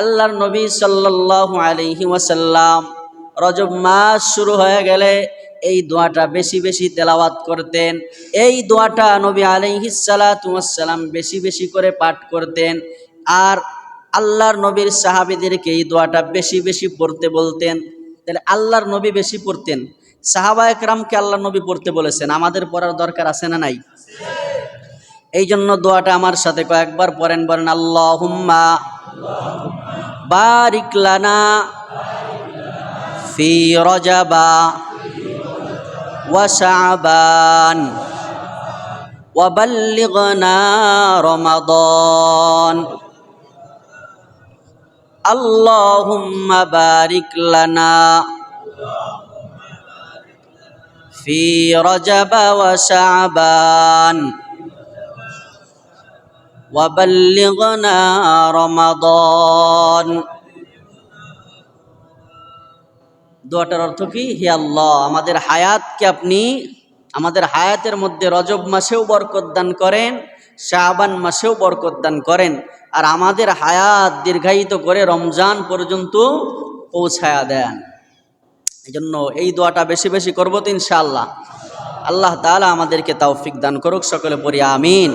আল্লাহর নবী সাল্লাল্লাহু আলাইহি ওয়াসাল্লাম রজব মাস শুরু হয়ে গেলে এই দোয়াটা বেশি বেশি তেলাওয়াত করতেন। এই দোয়াটা নবী ওয়াসসালাম বেশি বেশি করে পাঠ করতেন। আর আল্লাহর নবীর সাহাবীদেরকে এই দোয়াটা বেশি বেশি পড়তে বলতেন। তাহলে আল্লাহর নবী বেশি পড়তেন। সাহাবা একরামকে আল্লাহ নবী পড়তে বলেছেন। আমাদের পড়ার দরকার আছে না নাই? এই জন্য দোয়াটা আমার সাথে কয়েকবার পড়েন বলেন আল্লাহুম্মা বারিক লানা ফি রজাবা ওয়া শাবান وبلغنا رمضان اللهم بارك لنا في رجب وشعبان وبلغنا رمضان দোয়াটার অর্থ কি হে আল্লাহ আমাদের হায়াতকে আপনি আমাদের হায়াতের মধ্যে রজব মাসেও বরকত দান করেন শাহবান মাসেও বরকত দান করেন আর আমাদের হায়াত দীর্ঘায়িত করে রমজান পর্যন্ত পৌঁছায়া দেন এই জন্য এই দোয়াটা বেশি বেশি করবো তো ইনশাআল্লাহ আল্লাহ তাআলা আমাদেরকে তৌফিক দান করুক সকলে পড়ি আমিন